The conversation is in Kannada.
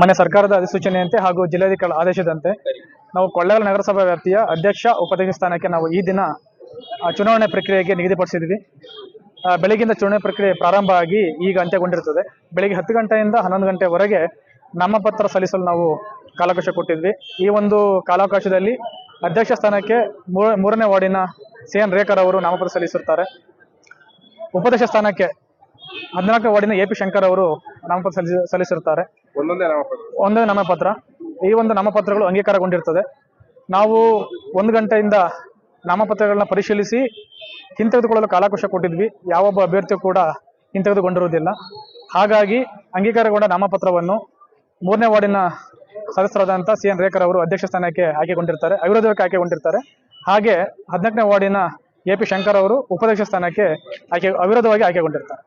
ಮನೆ ಸರ್ಕಾರದ ಅಧಿಸೂಚನೆಯಂತೆ ಹಾಗೂ ಜಿಲ್ಲಾಧಿಕಾರಿ ಆದೇಶದಂತೆ ನಾವು ಕೊಳ್ಳೇಗಾಲ ನಗರಸಭಾ ವ್ಯಾಪ್ತಿಯ ಅಧ್ಯಕ್ಷ ಉಪಾಧ್ಯಕ್ಷ ಸ್ಥಾನಕ್ಕೆ ನಾವು ಈ ದಿನ ಚುನಾವಣೆ ಪ್ರಕ್ರಿಯೆಗೆ ನಿಗದಿಪಡಿಸಿದ್ವಿ ಆ, ಬೆಳಗಿಂದ ಚುನಾವಣೆ ಪ್ರಕ್ರಿಯೆ ಪ್ರಾರಂಭ ಆಗಿ ಈಗ ಅಂತ್ಯಗೊಂಡಿರುತ್ತದೆ ಬೆಳಿಗ್ಗೆ ಹತ್ತು ಗಂಟೆಯಿಂದ ಹನ್ನೊಂದು ಗಂಟೆವರೆಗೆ ನಾಮಪತ್ರ ಸಲ್ಲಿಸಲು ನಾವು ಕಾಲಾವಕಾಶ ಕೊಟ್ಟಿದ್ವಿ. ಈ ಒಂದು ಕಾಲಾವಕಾಶದಲ್ಲಿ ಅಧ್ಯಕ್ಷ ಸ್ಥಾನಕ್ಕೆ ಮೂರ- ಮೂರನೇ ವಾರ್ಡಿನ ಸಿ ಎನ್ ರೇಖರ್ ಅವರು ನಾಮಪತ್ರ ಸಲ್ಲಿಸಿರ್ತಾರೆ. ಉಪಾಧ್ಯಕ್ಷ ಸ್ಥಾನಕ್ಕೆ ಹದಿನಾಲ್ಕನೇ ವಾರ್ಡಿನ ಎ ಪಿ ಶಂಕರ್ ಅವರು ನಾಮಪತ್ರ ಸಲ್ಲಿಸಿ ಸಲ್ಲಿಸಿರ್ತಾರೆ. ಒಂದೊಂದೇ ನಾಮಪತ್ರ. ಒಂದೇ ನಾಮಪತ್ರ. ಈ ಒಂದು ನಾಮಪತ್ರಗಳು ಅಂಗೀಕಾರಗೊಂಡಿರ್ತದೆ. ನಾವು ಒಂದು ಗಂಟೆಯಿಂದ ನಾಮಪತ್ರಗಳನ್ನ ಪರಿಶೀಲಿಸಿ ಹಿಂತೆಗೆದುಕೊಳ್ಳಲು ಕಾಲಾವಕಾಶ ಕೊಟ್ಟಿದ್ವಿ. ಯಾವೊಬ್ಬ ಅಭ್ಯರ್ಥಿಯು ಕೂಡ ಹಿಂತೆಗೆದುಕೊಂಡಿರುವುದಿಲ್ಲ. ಹಾಗಾಗಿ ಅಂಗೀಕಾರಗೊಂಡ ನಾಮಪತ್ರವನ್ನು ಮೂರನೇ ವಾರ್ಡಿನ ಸದಸ್ಯರಾದಂಥ ಸಿ ಎನ್ ರೇಖರ್ ಅವರು ಅಧ್ಯಕ್ಷ ಸ್ಥಾನಕ್ಕೆ ಆಯ್ಕೆಗೊಂಡಿರ್ತಾರೆ ಅವಿರೋಧವಾಗಿ ಆಯ್ಕೆಗೊಂಡಿರ್ತಾರೆ ಹಾಗೆ ಹದಿನಾಲ್ಕನೇ ವಾರ್ಡಿನ ಎ ಪಿ ಶಂಕರ್ ಅವರು ಉಪಾಧ್ಯಕ್ಷ ಸ್ಥಾನಕ್ಕೆ ಆಯ್ಕೆ ಅವಿರೋಧವಾಗಿ ಆಯ್ಕೆಗೊಂಡಿರ್ತಾರೆ